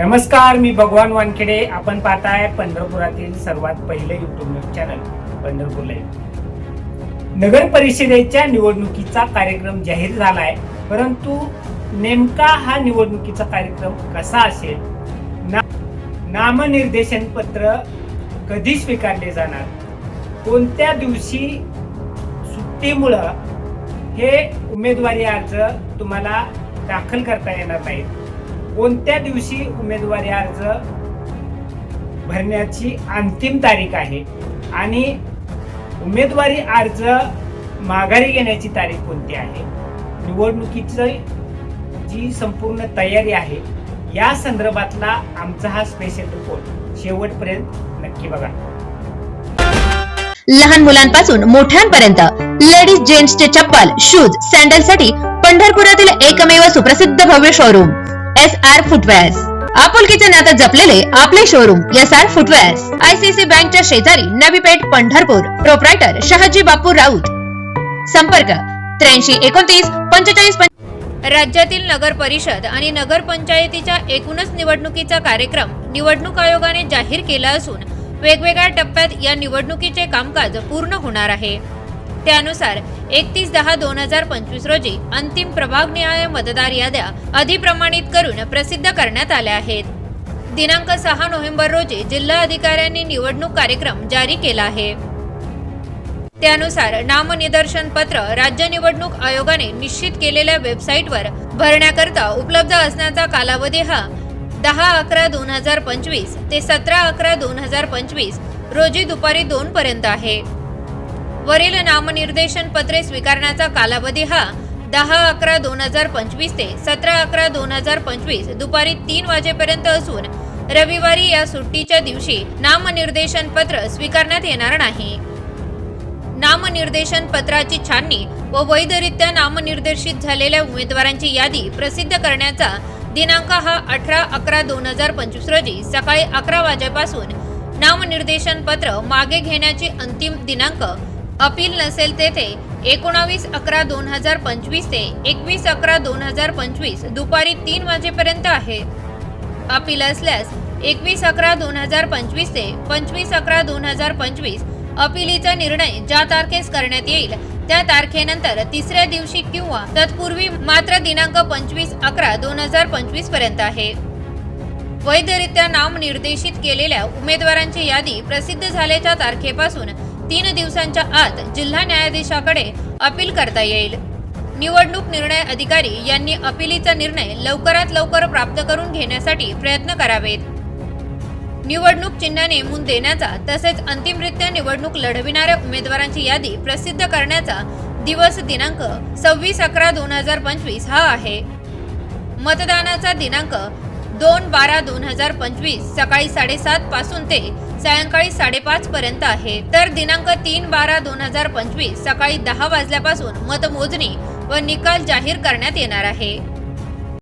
नमस्कार मी भगवान वानखेडे. आपण पाहताय पंढरपुरातील सर्वात पहिले YouTube news channel Pandharpur live नगर परिषदेच्या निवडणुकीचा कार्यक्रम जाहीर झालाय. परंतु नेमका हा निवडणुकीचा कार्यक्रम कसा असेल? ना नामनिर्देशन पत्र कधी स्वीकारले जाणार? कोणत्या दिवशी सुट्टीमुळं हे उमेदवारी अर्ज तुम्हाला दाखल करता येणार नाहीत? कोणत्या दिवशी उमेदवारी अर्ज भरण्याची अंतिम तारीख आहे? आणि उमेदवारी अर्ज माघारी घेण्याची तारीख कोणती आहे? निवडणुकीची जी संपूर्ण तयारी आहे या संदर्भातला आमचा हा स्पेशल रिपोर्ट शेवटपर्यंत नक्की बघा. लहान मुलांपासून मोठ्यांपर्यंत लेडीज जेंट्सचे चप्पल शूज सॅन्डलसाठी पंढरपुरातील एकमेव सुप्रसिद्ध भव्य शोरूम एस आर फुटवेअर्स आपुलकीचे नातं जपलेले आपले showroom S R footwears ICC बँकच्या शेजारी नवी पेठ पंढरपूर. प्रोप्रायटर शहाजी बापू राऊत. संपर्क त्र्याऐंशी एकोणतीस पंचेचाळीस राज्यातील नगर परिषद आणि नगरपंचायतीच्या एकूणच निवडणुकीचा कार्यक्रम निवडणूक आयोगाने जाहीर केला असून वेगवेगळ्या टप्प्यात या निवडणुकीचे कामकाज पूर्ण होणार आहे. त्यानुसार एकतीस दहा दोन हजार पंचवीस रोजी अंतिम प्रभागनिहाय मतदार याद्या अधिप्रमाणित करून प्रसिद्ध करण्यात आल्या आहेत. दिनांक सहा नोव्हेंबर रोजी जिल्हा अधिकाऱ्यांनी निवडणूक कार्यक्रम जारी केला आहे. त्यानुसार नामनिदर्शन पत्र राज्य निवडणूक आयोगाने निश्चित केलेल्या वेबसाईटवर भरण्याकरता उपलब्ध असण्याचा कालावधी हा दहा अकरा दोन हजार पंचवीस ते सतरा अकरा दोन हजार पंचवीस रोजी दुपारी दोन पर्यंत आहे. वरील नामनिर्देशन पत्रे स्वीकारण्याचा कालावधी हा दहा अकरा दोन हजार पंचवीस ते सतरा अकरा दोन हजार पंचवीस दुपारी तीन वाजेपर्यंत असून रविवारी या सुट्टीच्या दिवशी नामनिर्देशन पत्र स्वीकारण्यात येणार नाही. नामनिर्देशन पत्राची छाननी व वैधरित्या नामनिर्देशित झालेल्या उमेदवारांची यादी प्रसिद्ध करण्याचा दिनांक हा अठरा अकरा दोन हजार पंचवीस रोजी सकाळी अकरा वाजेपासून नामनिर्देशन पत्र मागे घेण्याची अंतिम दिनांक अपील नसेल तेथे एकोणावीस अकरा दोन हजार पंचवीस ते एकवीस अकरा दोन हजार पंचवीस दुपारी तीन वाजेपर्यंत आहे. अपील असल्यास एकवीस अकरा दोन हजार पंचवीस ते पंचवीस अकरा दोन हजार पंचवीस अपिलीचा निर्णय ज्या तारखेस करण्यात येईल त्या तारखेनंतर तिसऱ्या दिवशी किंवा तत्पूर्वी मात्र दिनांक पंचवीस अकरा दोन हजार पंचवीसपर्यंत आहे. वैधरित्या नाम निर्देशित केलेल्या उमेदवारांची यादी प्रसिद्ध झाल्याच्या तारखेपासून तीन दिवसांच्या आत जिल्हा न्यायाधीशाकडे अपील करता येईल. निवडणूक निर्णय अधिकारी यांनी अपिलीचा निर्णय लवकरात लवकर प्राप्त करून घेण्यासाठी प्रयत्न करावेत. निवडणूक चिन्ह नेमून देण्याचा तसेच अंतिमरित्या निवडणूक लढविणाऱ्या उमेदवारांची यादी प्रसिद्ध करण्याचा दिवस दिनांक सव्वीस अकरा दोन हजार पंचवीस हा आहे. मतदानाचा दिनांक दोन बारा दोन हजार पंचवीस सकाळी साडेसात पासून ते सायंकाळी साडेपाच पर्यंत आहे. तर दिनांक तीन बारा दोन हजार पंचवीस सकाळी दहा वाजल्यापासून मतमोजणी व निकाल जाहीर करण्यात येणार आहे.